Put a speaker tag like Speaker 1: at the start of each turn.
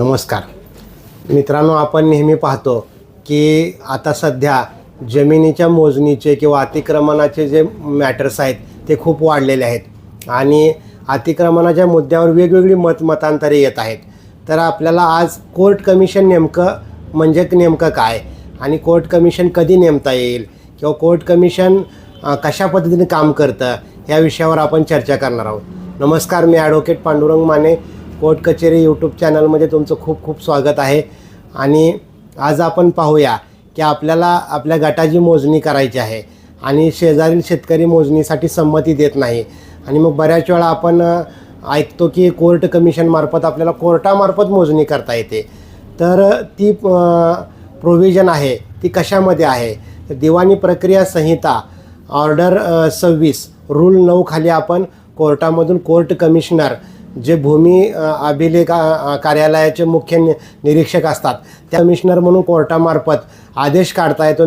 Speaker 1: नमस्कार. मित्रांनो आपण नेहमी पाहतो की आता सध्या जमिनीच्या मोजणीचे किंवा अतिक्रमणाचे जे मॅटर्स आहेत ते खूप वाढलेले आहेत. आणि अतिक्रमणाच्या मुद्द्यावर वेगवेगळी मत मतांतरे येत आहेत. तर आपल्याला आज कोर्ट कमिशन नेमकं म्हणजे नेमकं काय? आणि कोर्ट कमिशन कधी नेमता येईल? किंवा कोर्ट कमिशन कशा पद्धतीने काम करतं? या विषयावर आपण चर्चा करणार आहोत. नमस्कार मी ॲडव्होकेट पांडुरंग माने. कोर्ट कचेरी यूट्यूब चॅनलमध्ये तुमचं खूप खूप स्वागत आहे. आणि आज आपण पाहूया की आपल्याला आपल्या गटाची मोजणी करायची आहे आणि शेजारील शेतकरी मोजणीसाठी संमती देत नाही. आणि मग बऱ्याच वेळा आपण ऐकतो की कोर्ट कमिशनमार्फत आपल्याला कोर्टामार्फत मोजणी करता येते. तर ती प्रोव्हिजन आहे ती कशामध्ये आहे? तर दिवाणी प्रक्रिया संहिता ऑर्डर सव्वीस रूल नऊ खाली आपण कोर्टामधून कोर्ट कमिशनर जे भूमी अभिलेख कार्यालयाचे मुख्य नि निरीक्षक असतात. त्या कमिशनर म्हणून कोर्टामार्फत आदेश काढता येतो.